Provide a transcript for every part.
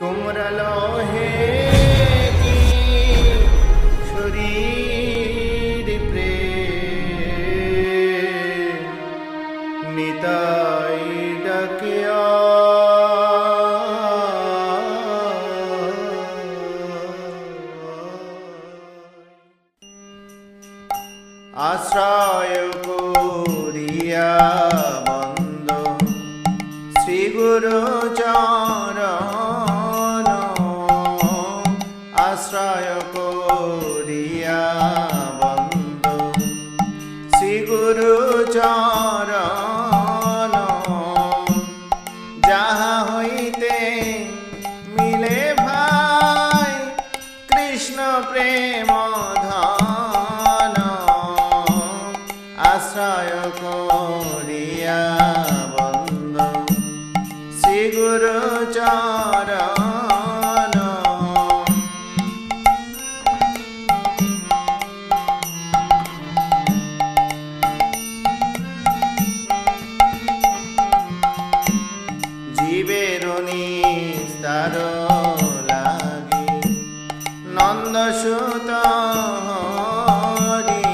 তোমরা লহে শরীর প্রেম। নিতাই ডাকিয়া আশ্রয় করিয়া বন্দ শ্রী গুরু চরণ গুরু চরণ। যাহা হইতে মিলে ভাই, কৃষ্ণ প্রেম ধন। আশ্রয় করিয়া বন্ধ শ্রী গুরু চরণ। জীবের নিস্তার লাগে নন্দসূত হরি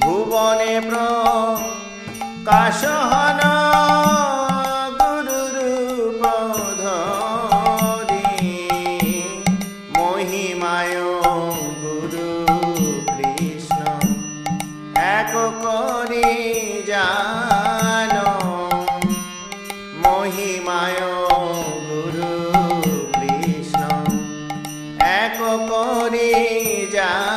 ভুবনে প্রকাশ হন গুরুরূপ ধরি মহিমায় Senhor.